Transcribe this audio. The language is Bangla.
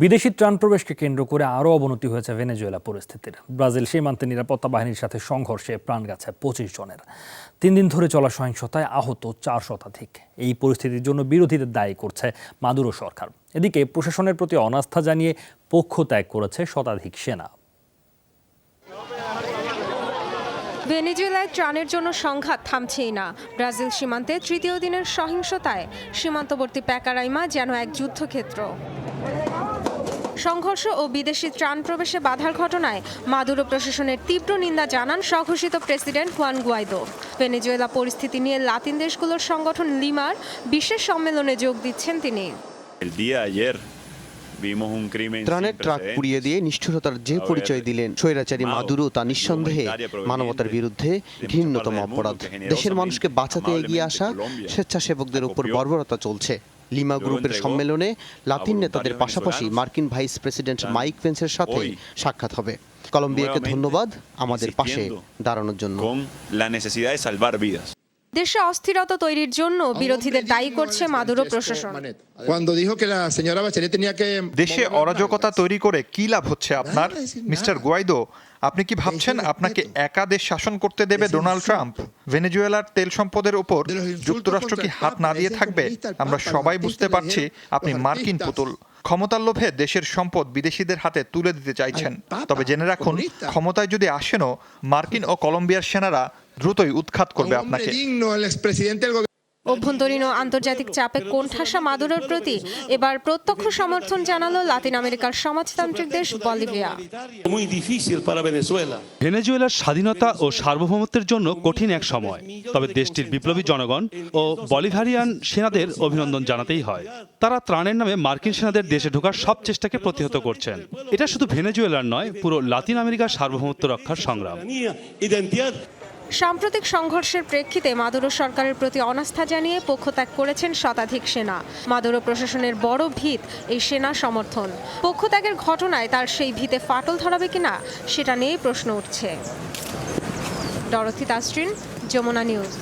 বিদেশি ত্রাণ প্রবেশকে কেন্দ্র করে আরও অবনতি হয়েছে ভেনেজুয়েলা পরিস্থিতির। ব্রাজিল সীমান্তে নিরাপত্তা বাহিনীর সাথে সংঘর্ষে প্রাণ গেছে পঁচিশ জনের। তিন দিন ধরে চলা সহিংসতায় আহত চার শতাধিক। এই পরিস্থিতির জন্য বিরোধীদের দায়ী করছে মাদুরো সরকার। এদিকে প্রশাসনের প্রতি অনাস্থা জানিয়ে পক্ষ ত্যাগ করেছে শতাধিক সেনা। ভেনেজুয়েলায় ত্রাণের জন্য সংঘাত থামছেই না। ব্রাজিল সীমান্তে তৃতীয় দিনের সহিংসতায়। সীমান্তবর্তী প্যাকারাইমা যেন এক যুদ্ধক্ষেত্র। সংঘর্ষ ও বিদেশি ত্রাণ প্রবেশে বাধার ঘটনায় মাদুরো প্রশাসনের তীব্র নিন্দা জানান স্বঘোষিত প্রেসিডেন্ট হুয়ান গুয়াইদো। ভেনেজুয়েলা পরিস্থিতি নিয়ে লাতিন দেশগুলোর সংগঠন লিমার বিশেষ সম্মেলনে যোগ দিচ্ছেন তিনি। ত্রাণের ট্রাক পুড়িয়ে দিয়ে নিষ্ঠুরতার যে পরিচয় দিলেন স্বৈরাচারী মাদুরো তা নিঃসন্দেহে মানবতার বিরুদ্ধে ঘৃণ্যতম অপরাধ। দেশের মানুষকে বাঁচাতে এগিয়ে আসা স্বেচ্ছাসেবকদের উপর বর্বরতা চলছে। লিমা গ্রুপের সম্মেলনে লাতিন নেতাদের পাশাপাশি মার্কিন ভাইস প্রেসিডেন্ট মাইক পেন্সের সাথে সাক্ষাৎ হবে। কলম্বিয়াকে ধন্যবাদ আমাদের পাশে দাঁড়ানোর জন্য। দেশে অস্থিরতা তৈরির জন্য বিরোধীদের দায়ী করছে মাদুরো প্রশাসন। দেশে অরাজকতা তৈরি করে কি লাভ হচ্ছে আপনার? মিস্টার গুয়াইদো আপনি কি ভাবছেন আপনাকে একা দেশ শাসন করতে দেবে ডোনাল্ড ট্রাম্প ভেনেজুয়েলার তেল সম্পদের উপর যুক্তরাষ্ট্র কি হাত না দিয়ে থাকবে? আমরা সবাই বুঝতে পারছি আপনি মার্কিন পুতুল। ক্ষমতার লোভে দেশের সম্পদ বিদেশিদের হাতে তুলে দিতে চাইছেন। তবে জেনে রাখুন ক্ষমতায় যদি আসেনও মার্কিন ও কলম্বিয়ার সেনারা দ্রুতই উৎখাত করবে আপনাকে. অভ্যন্তরীণ ও আন্তর্জাতিক চাপে কোণঠাসা মাদুরোর প্রতি এবার প্রত্যক্ষ সমর্থন জানালো লাতিন আমেরিকার সমাজতান্ত্রিক দেশ বলিভিয়া. ভেনেজুয়েলার স্বাধীনতা ও সার্বভৌমত্বের জন্য কঠিন এক সময় তবে দেশটির বিপ্লবী জনগণ ও বলিভারিয়ান সেনাদের অভিনন্দন জানাতেই হয়। তারা ত্রাণের নামে মার্কিন সেনাদের দেশে ঢোকার সব চেষ্টাকে প্রতিহত করছেন। এটা শুধু ভেনেজুয়েলার নয় পুরো লাতিন আমেরিকার সার্বভৌমত্ব রক্ষার সংগ্রাম। সাম্প্রতিক সংঘর্ষের প্রেক্ষিতে মাদুরো সরকারের প্রতি অনাস্থা জানিয়ে পক্ষত্যাগ করেছেন শতাধিক সেনা। মাদুরো প্রশাসনের বড় ভিত এই সেনা সমর্থন। পক্ষত্যাগের ঘটনায় তার সেই ভিতে ফাটল ধরাবে কিনা, সেটা নিয়ে প্রশ্ন উঠছে। Dorothy Tasrin, Jamuna news.